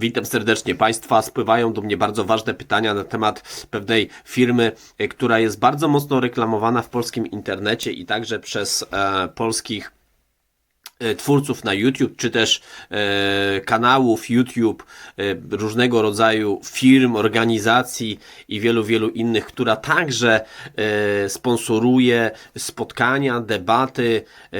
Witam serdecznie Państwa. Spływają do mnie bardzo ważne pytania na temat pewnej firmy, e, która jest bardzo mocno reklamowana w polskim internecie i także przez e, polskich twórców na YouTube, czy też e, kanałów YouTube, e, różnego rodzaju firm, organizacji i wielu, wielu innych, która także e, sponsoruje spotkania, debaty e,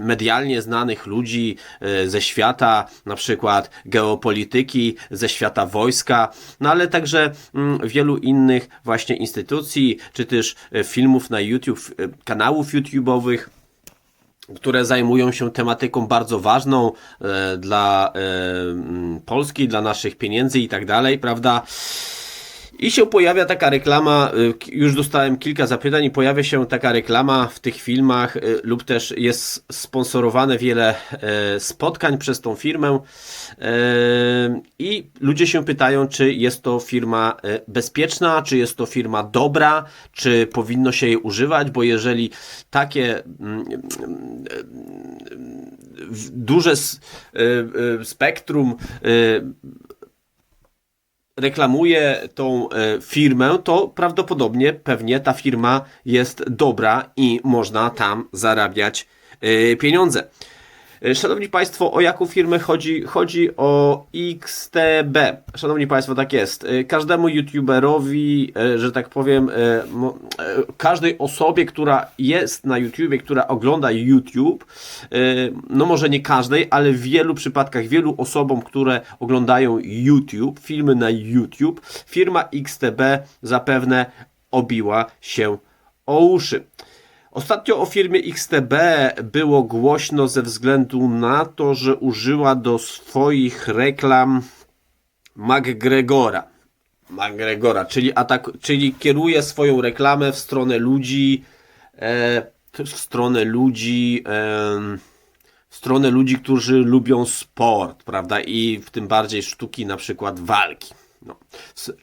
medialnie znanych ludzi e, ze świata, na przykład geopolityki, ze świata wojska, no ale także mm, wielu innych właśnie instytucji, czy też e, filmów na YouTube, e, kanałów YouTube'owych które zajmują się tematyką bardzo ważną e, dla e, Polski, dla naszych pieniędzy i tak dalej, prawda? I się pojawia taka reklama, y, już dostałem kilka zapytań i pojawia się taka reklama w tych filmach y, lub też jest sponsorowane wiele e, spotkań przez tą firmę. I ludzie się pytają, czy jest to firma bezpieczna, czy jest to firma dobra, czy powinno się jej używać, bo jeżeli takie mm, w- duże spektrum reklamuje tą e, firmę, to prawdopodobnie pewnie ta firma jest dobra i można tam zarabiać e, pieniądze. E, Szanowni Państwo, o jaką firmę chodzi? Chodzi o XTB. Szanowni Państwo, tak jest. E, Każdemu YouTuberowi, e, że tak powiem, każdej osobie, która jest na YouTubie, która ogląda YouTube, no może nie każdej, ale w wielu przypadkach, wielu osobom, które oglądają YouTube, filmy na YouTube, firma XTB zapewne obiła się o uszy. Ostatnio o firmie XTB było głośno ze względu na to, że użyła do swoich reklam McGregora. McGregora, czyli, atak, czyli kieruje swoją reklamę w stronę ludzi, e, w stronę ludzi, em, w stronę ludzi, którzy lubią sport, prawda? I w tym bardziej sztuki, na przykład walki. No.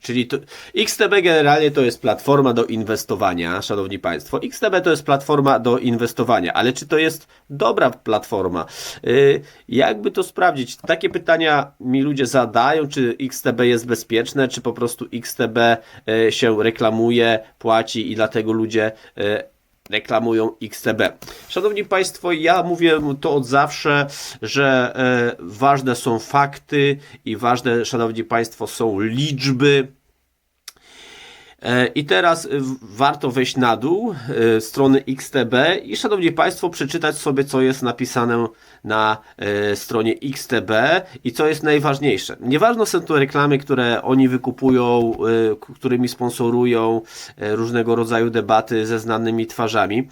Czyli to, XTB generalnie to jest platforma do inwestowania, szanowni państwo. XTB to jest platforma do inwestowania, ale czy to jest dobra platforma? Yy, jakby to sprawdzić? Takie pytania mi ludzie zadają, czy XTB jest bezpieczne, czy po prostu XTB yy, się reklamuje, płaci i dlatego ludzie yy, reklamują XTB. Szanowni Państwo, ja mówię to od zawsze, że e, ważne są fakty i ważne, Szanowni Państwo, są liczby. E, I teraz e, warto wejść na dół e, strony XTB i szanowni Państwo przeczytać sobie co jest napisane na stronie XTB i co jest najważniejsze. Nieważne są to reklamy, które oni wykupują, którymi sponsorują różnego rodzaju debaty ze znanymi twarzami.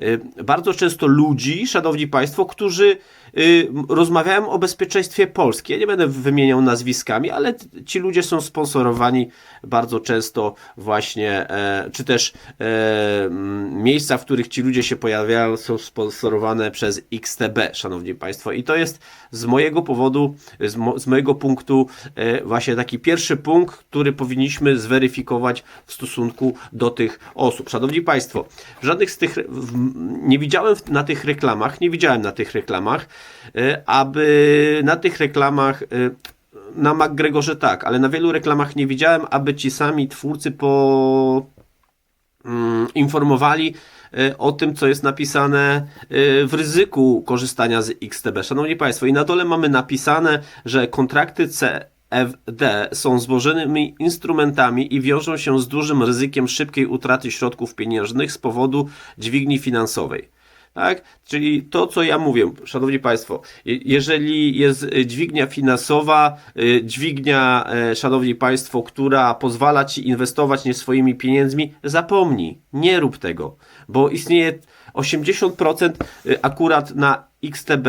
E, Bardzo często ludzi, szanowni Państwo, którzy y, m, rozmawiają o bezpieczeństwie Polski. Ja nie będę wymieniał nazwiskami, ale ci ludzie są sponsorowani bardzo często właśnie, e, czy też e, miejsca, w których ci ludzie się pojawiają, są sponsorowane przez XTB, szanowni Państwo. I to jest z mojego powodu, z, mo, z mojego punktu e, właśnie taki pierwszy punkt, który powinniśmy zweryfikować w stosunku do tych osób. Szanowni Państwo, żadnych z tych, w, nie widziałem na tych reklamach, nie widziałem na tych reklamach, e, aby na tych reklamach e, na McGregorze tak, ale na wielu reklamach nie widziałem, aby ci sami twórcy po mm, informowali e, o tym, co jest napisane w ryzyku korzystania z XTB. Szanowni Państwo, i na dole mamy napisane, że kontrakty CFD są złożonymi instrumentami i wiążą się z dużym ryzykiem szybkiej utraty środków pieniężnych z powodu dźwigni finansowej. Tak? Czyli to, co ja mówię, Szanowni Państwo, je- jeżeli jest dźwignia finansowa, y, dźwignia, e, Szanowni Państwo, która pozwala Ci inwestować nie swoimi pieniędzmi, zapomnij, nie rób tego, bo istnieje 80% y, akurat na XTB,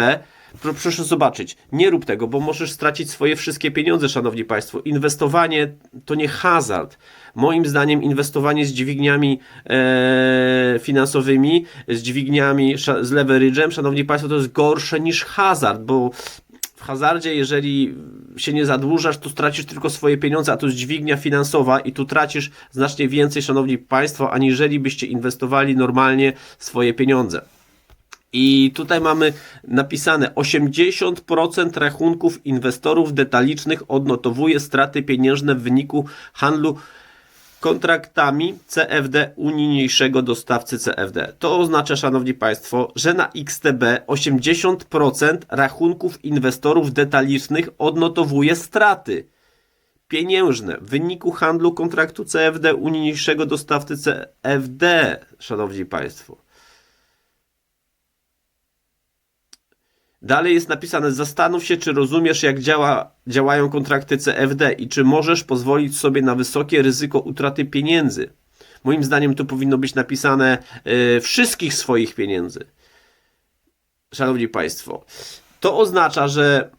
Proszę zobaczyć, nie rób tego, bo możesz stracić swoje wszystkie pieniądze, szanowni państwo. Inwestowanie to nie hazard. Moim zdaniem inwestowanie z dźwigniami e, finansowymi, z dźwigniami, z leverage'em, szanowni państwo, to jest gorsze niż hazard, bo w hazardzie, jeżeli się nie zadłużasz, to stracisz tylko swoje pieniądze, a to jest dźwignia finansowa i tu tracisz znacznie więcej, szanowni państwo, aniżeli byście inwestowali normalnie swoje pieniądze. I tutaj mamy napisane 80% rachunków inwestorów detalicznych odnotowuje straty pieniężne w wyniku handlu kontraktami CFD unijniejszego dostawcy CFD. To oznacza, szanowni państwo, że na XTB 80% rachunków inwestorów detalicznych odnotowuje straty pieniężne w wyniku handlu kontraktu CFD unijniejszego dostawcy CFD, szanowni państwo. Dalej jest napisane: Zastanów się, czy rozumiesz, jak działa, działają kontrakty CFD i czy możesz pozwolić sobie na wysokie ryzyko utraty pieniędzy. Moim zdaniem tu powinno być napisane y, wszystkich swoich pieniędzy. Szanowni Państwo, to oznacza, że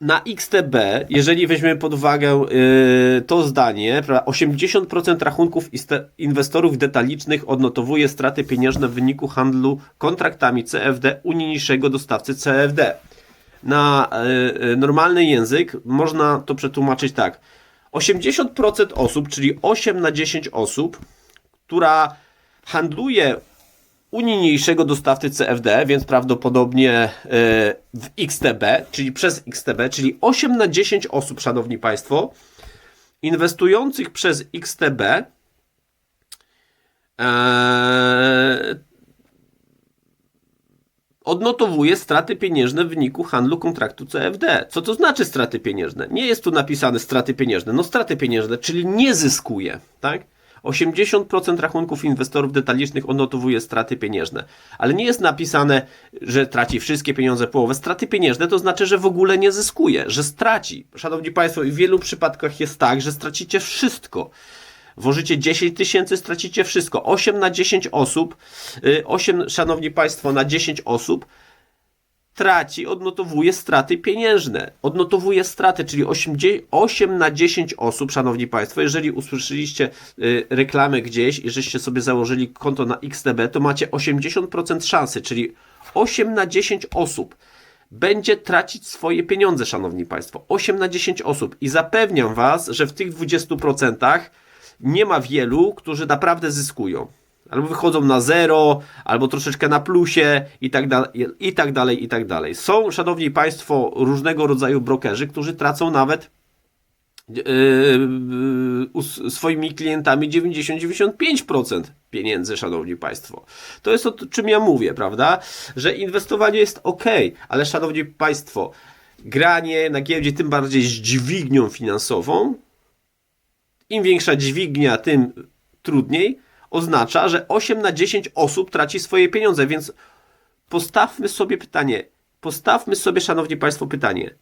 na XTB, jeżeli weźmiemy pod uwagę yy, to zdanie, prawda, 80% rachunków inwestorów detalicznych odnotowuje straty pieniężne w wyniku handlu kontraktami CFD unijniejszego dostawcy CFD. Na yy, normalny język można to przetłumaczyć tak. 80% osób, czyli 8 na 10 osób, która handluje unijniejszego dostawcy CFD, więc prawdopodobnie e, w XTB, czyli przez XTB, czyli 8 na 10 osób, szanowni państwo, inwestujących przez XTB e, odnotowuje straty pieniężne w wyniku handlu kontraktu CFD. Co to znaczy straty pieniężne? Nie jest tu napisane straty pieniężne. No straty pieniężne, czyli nie zyskuje, tak? 80% rachunków inwestorów detalicznych odnotowuje straty pieniężne. Ale nie jest napisane, że traci wszystkie pieniądze, połowę. Straty pieniężne to znaczy, że w ogóle nie zyskuje, że straci. Szanowni Państwo, w wielu przypadkach jest tak, że stracicie wszystko. Włożycie 10 tysięcy, stracicie wszystko. 8 na 10 osób, 8, y, szanowni Państwo, na 10 osób traci, odnotowuje straty pieniężne. Odnotowuje straty, czyli 8, 8 na 10 osób, szanowni państwo, jeżeli usłyszeliście y, reklamę gdzieś i żeście sobie założyli konto na XTB, to macie 80% szansy, czyli 8 na 10 osób będzie tracić swoje pieniądze, szanowni państwo. 8 na 10 osób i zapewniam was, że w tych 20% nie ma wielu, którzy naprawdę zyskują albo wychodzą na zero, albo troszeczkę na plusie i tak, dalej, i tak dalej, i tak dalej. Są, szanowni państwo, różnego rodzaju brokerzy, którzy tracą nawet yy, swoimi klientami 90-95% pieniędzy, szanowni państwo. To jest o czym ja mówię, prawda? Że inwestowanie jest ok, ale szanowni państwo, granie na giełdzie, tym bardziej z dźwignią finansową, im większa dźwignia, tym trudniej oznacza, że 8 na 10 osób traci swoje pieniądze, więc postawmy sobie pytanie, postawmy sobie, szanowni państwo, pytanie,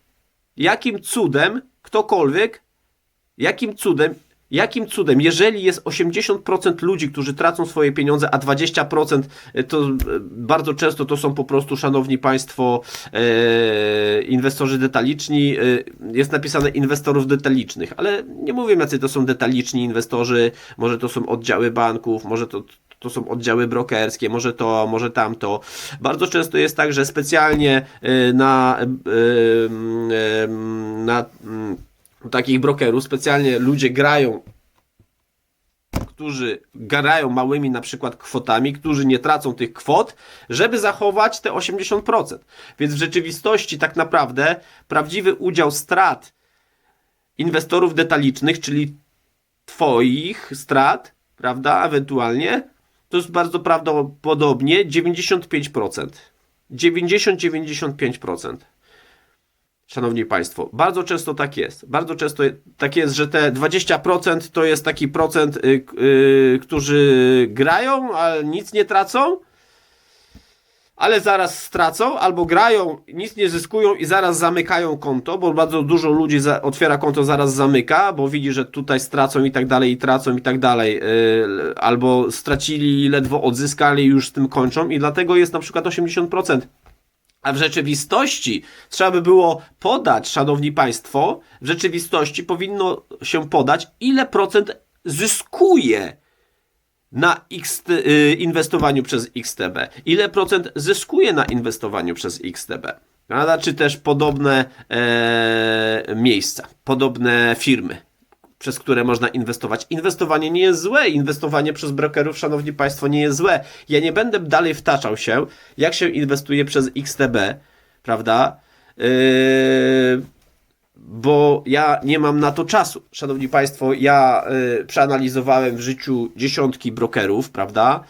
jakim cudem ktokolwiek, jakim cudem Jakim cudem, jeżeli jest 80% ludzi, którzy tracą swoje pieniądze, a 20% e, to e, bardzo często to są po prostu, szanowni państwo, e, inwestorzy detaliczni, jest napisane inwestorów detalicznych, ale nie mówię, jacy to są detaliczni inwestorzy, może to są oddziały banków, może to, to są oddziały brokerskie, może to, może tamto. Bardzo często jest tak, że specjalnie e, na, na takich brokerów specjalnie ludzie grają którzy grają małymi na przykład kwotami, którzy nie tracą tych kwot, żeby zachować te 80%. Więc w rzeczywistości tak naprawdę prawdziwy udział strat inwestorów detalicznych, czyli twoich strat, prawda, ewentualnie, to jest bardzo prawdopodobnie 95%. 90-95%. Szanowni Państwo, bardzo często tak jest. Bardzo często tak jest, że te 20% to jest taki procent, yy, którzy grają, ale nic nie tracą, ale zaraz stracą, albo grają, nic nie zyskują i zaraz zamykają konto, bo bardzo dużo ludzi za, otwiera konto, zaraz zamyka, bo widzi, że tutaj stracą i tak dalej, i tracą i tak dalej, yy, albo stracili, ledwo odzyskali już z tym kończą i dlatego jest na przykład 80%. A w rzeczywistości trzeba by było podać, szanowni państwo, w rzeczywistości powinno się podać, ile procent zyskuje na XT, y, inwestowaniu przez XTB. Ile procent zyskuje na inwestowaniu przez XTB. Prawda? Czy też podobne e, miejsca, podobne firmy. Przez które można inwestować. Inwestowanie nie jest złe, inwestowanie przez brokerów, szanowni państwo, nie jest złe. Ja nie będę dalej wtaczał się, jak się inwestuje przez XTB, prawda? Yy, bo ja nie mam na to czasu. Szanowni Państwo, ja y, przeanalizowałem w życiu dziesiątki brokerów, prawda?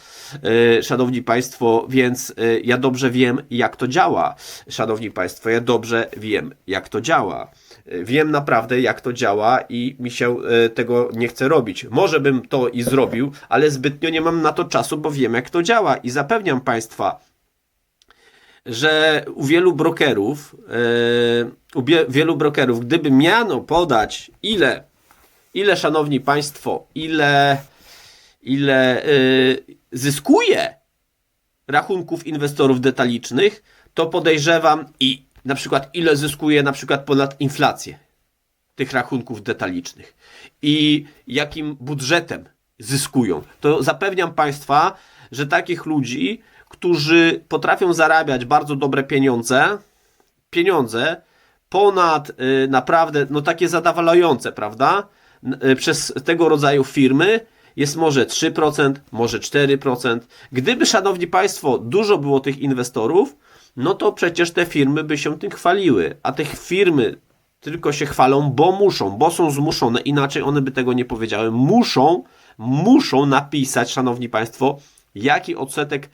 Y, szanowni Państwo, więc y, ja dobrze wiem, jak to działa. Szanowni Państwo, ja dobrze wiem, jak to działa. Y, Wiem naprawdę, jak to działa i mi się y, tego nie chce robić. Może bym to i zrobił, ale zbytnio nie mam na to czasu, bo wiem, jak to działa i zapewniam Państwa, że u wielu brokerów, yy, u wielu brokerów, gdyby miano podać ile, ile szanowni państwo, ile, ile yy, zyskuje rachunków inwestorów detalicznych, to podejrzewam i na przykład ile zyskuje na przykład ponad inflację tych rachunków detalicznych i jakim budżetem zyskują, to zapewniam Państwa, że takich ludzi, którzy potrafią zarabiać bardzo dobre pieniądze, pieniądze ponad y, naprawdę, no takie zadowalające, prawda? Y, Przez tego rodzaju firmy jest może 3%, może 4%. Gdyby, szanowni państwo, dużo było tych inwestorów, no to przecież te firmy by się tym chwaliły, a te firmy tylko się chwalą, bo muszą, bo są zmuszone, inaczej one by tego nie powiedziały. Muszą, muszą napisać, szanowni państwo, jaki odsetek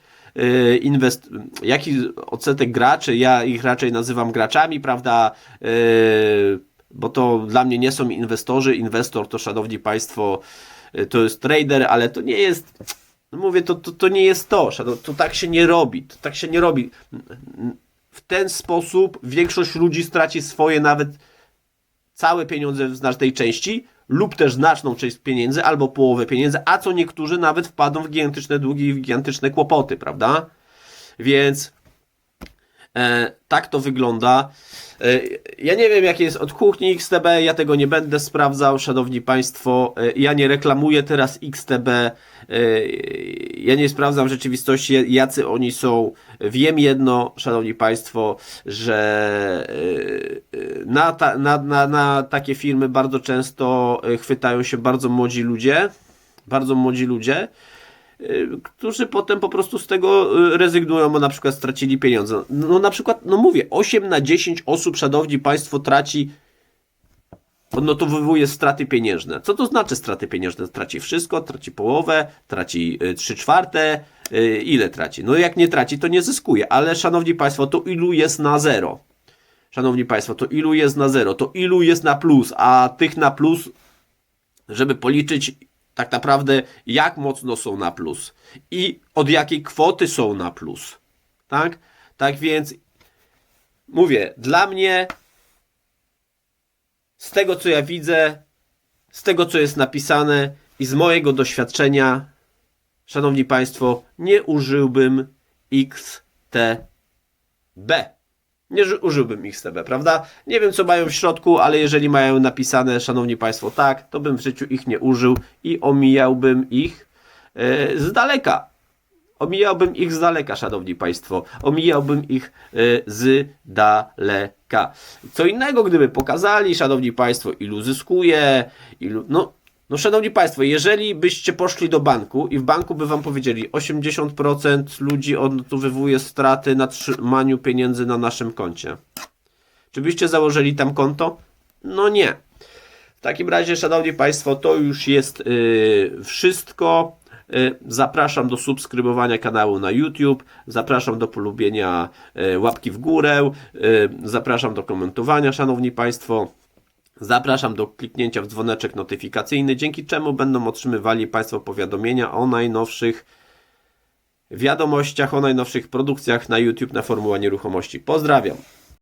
inwest, jaki odsetek graczy, ja ich raczej nazywam graczami, prawda? Y, bo to dla mnie nie są inwestorzy. Inwestor to, szanowni państwo, y, to jest trader, ale to nie jest. no Mówię, to, to, to nie jest to, to tak się nie robi, to tak się nie robi. W ten sposób większość ludzi straci swoje nawet całe pieniądze w znacznej części lub też znaczną część pieniędzy albo połowę pieniędzy, a co niektórzy nawet wpadną w gigantyczne długi i w gigantyczne kłopoty, prawda? Więc e, tak to wygląda. E, ja nie wiem, jakie jest od kuchni XTB, ja tego nie będę sprawdzał, szanowni państwo. E, ja nie reklamuję teraz XTB. E, ja nie sprawdzam rzeczywistości, jacy oni są. Wiem jedno, szanowni państwo, że na, ta, na, na, na takie firmy bardzo często chwytają się bardzo młodzi ludzie. Bardzo młodzi ludzie którzy potem po prostu z tego y, rezygnują, bo na przykład stracili pieniądze. No na przykład, no mówię, 8 na 10 osób, szanowni państwo, traci, odnotowuje straty pieniężne. Co to znaczy straty pieniężne? Traci wszystko, traci połowę, traci 3 czwarte, y, ile traci? No jak nie traci, to nie zyskuje, ale szanowni państwo, to ilu jest na zero? Szanowni państwo, to ilu jest na zero? To ilu jest na plus? A tych na plus żeby policzyć tak naprawdę, jak mocno są na plus i od jakiej kwoty są na plus. Tak? Tak więc mówię, dla mnie z tego co ja widzę, z tego co jest napisane i z mojego doświadczenia, szanowni państwo, nie użyłbym XTB. Nie ży- użyłbym XTB, prawda? Nie wiem, co mają w środku, ale jeżeli mają napisane, szanowni państwo, tak, to bym w życiu ich nie użył i omijałbym ich e, z daleka. Omijałbym ich z daleka, szanowni państwo. Omijałbym ich e, z daleka. Co innego, gdyby pokazali, szanowni państwo, ilu zyskuje, ilu. No, no, szanowni państwo, jeżeli byście poszli do banku i w banku by wam powiedzieli 80% ludzi odnotowywuje straty na trzymaniu pieniędzy na naszym koncie. Czy byście założyli tam konto? No nie. W takim razie, szanowni państwo, to już jest yy, wszystko. Yy, Zapraszam do subskrybowania kanału na YouTube, zapraszam do polubienia yy, łapki w górę, yy, zapraszam do komentowania, szanowni państwo. Zapraszam do kliknięcia w dzwoneczek notyfikacyjny, dzięki czemu będą otrzymywali Państwo powiadomienia o najnowszych wiadomościach, o najnowszych produkcjach na YouTube na Formuła Nieruchomości. Pozdrawiam.